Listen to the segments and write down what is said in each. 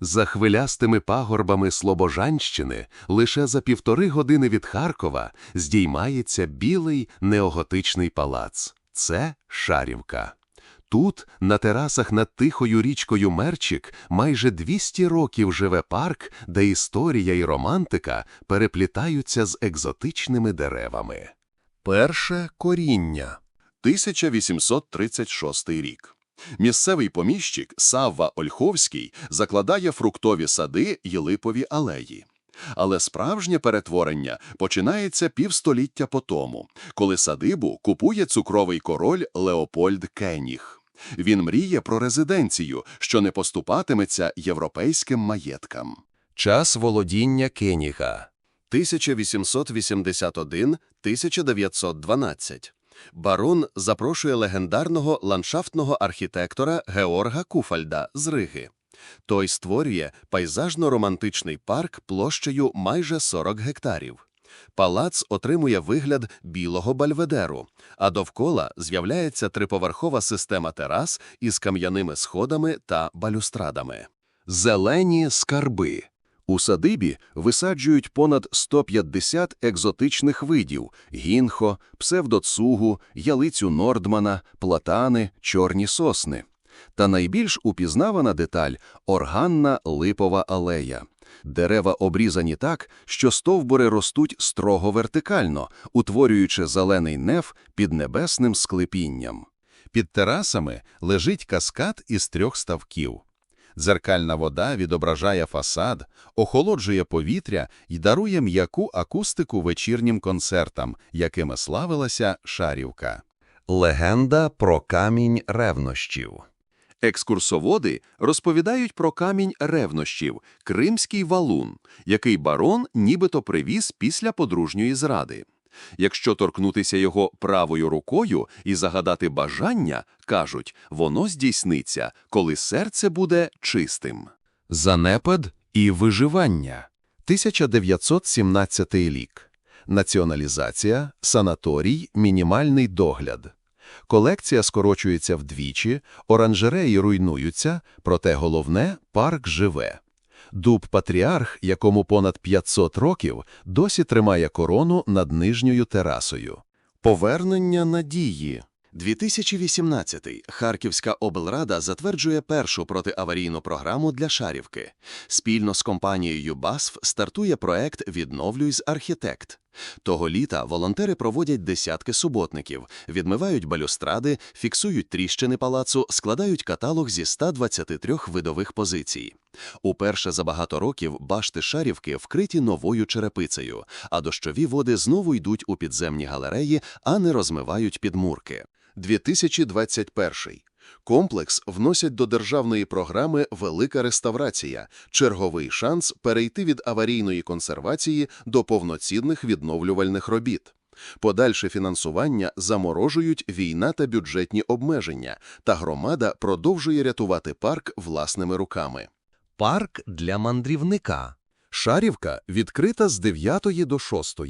За хвилястими пагорбами Слобожанщини лише за півтори години від Харкова здіймається білий неоготичний палац. Це Шарівка. Тут, на терасах над тихою річкою Мерчик, майже 200 років живе парк, де історія і романтика переплітаються з екзотичними деревами. Перше коріння. 1836 рік. Місцевий поміщик Савва Ольховський закладає фруктові сади й липові алеї. Але справжнє перетворення починається півстоліття по тому, коли садибу купує цукровий король Леопольд Кеніг. Він мріє про резиденцію, що не поступатиметься європейським маєткам. Час володіння Кеніга 1881-1912. Барон запрошує легендарного ландшафтного архітектора Георга Куфальда з Риги. Той створює пейзажно-романтичний парк площею майже 40 гектарів. Палац отримує вигляд білого бальведеру, а довкола з'являється триповерхова система терас із кам'яними сходами та балюстрадами. Зелені скарби. У садибі висаджують понад 150 екзотичних видів – гінхо, псевдоцугу, ялицю Нордмана, платани, чорні сосни. Та найбільш упізнавана деталь – органна липова алея. Дерева обрізані так, що стовбури ростуть строго вертикально, утворюючи зелений неф під небесним склепінням. Під терасами лежить каскад із трьох ставків. Дзеркальна вода відображає фасад, охолоджує повітря і дарує м'яку акустику вечірнім концертам, якими славилася Шарівка. Легенда про камінь ревнощів Екскурсоводи розповідають про камінь ревнощів – кримський валун, який барон нібито привіз після подружньої зради. Якщо торкнутися його правою рукою і загадати бажання, кажуть, воно здійсниться, коли серце буде чистим. Занепад і виживання. 1917 рік. Націоналізація, санаторій, мінімальний догляд. Колекція скорочується вдвічі, оранжереї руйнуються, проте головне – парк живе. Дуб-патріарх, якому понад 500 років, досі тримає корону над нижньою терасою. Повернення надії. 2018 Харківська облрада затверджує першу протиаварійну програму для Шарівки. Спільно з компанією БАСФ стартує проект «Відновлюй архітект». Того літа волонтери проводять десятки суботників, відмивають балюстради, фіксують тріщини палацу, складають каталог зі 123 видових позицій. Уперше за багато років башти Шарівки вкриті новою черепицею, а дощові води знову йдуть у підземні галереї, а не розмивають підмурки. 2021. Комплекс вносять до державної програми Велика реставрація, черговий шанс перейти від аварійної консервації до повноцінних відновлювальних робіт. Подальше фінансування заморожують війна та бюджетні обмеження, та громада продовжує рятувати парк власними руками. Парк для мандрівника. Шарівка відкрита з 9 до 6.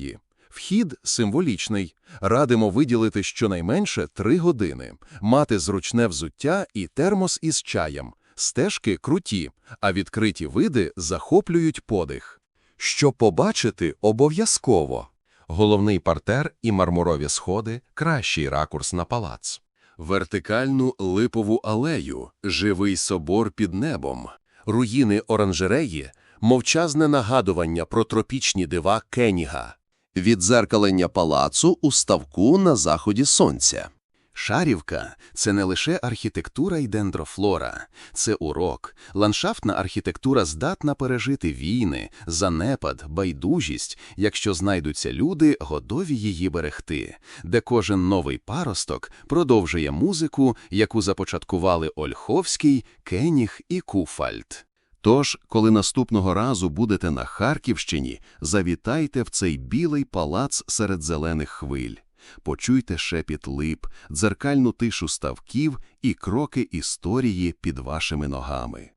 Вхід символічний. Радимо виділити щонайменше 3 години, мати зручне взуття і термос із чаєм. Стежки круті, а відкриті види захоплюють подих. Що побачити обов'язково. Головний партер і мармурові сходи – кращий ракурс на палац. Вертикальну липову алею, живий собор під небом, руїни оранжереї, мовчазне нагадування про тропічні дива Кеніга. Відзеркалення палацу у ставку на заході сонця. Шарівка – це не лише архітектура і дендрофлора, це урок. Ландшафтна архітектура здатна пережити війни, занепад, байдужість, якщо знайдуться люди, готові її берегти, де кожен новий паросток продовжує музику, яку започаткували Ольховський, Кеніг і Куфальд. Тож, коли наступного разу будете на Харківщині, завітайте в цей білий палац серед зелених хвиль. Почуйте шепіт лип, дзеркальну тишу ставків і кроки історії під вашими ногами.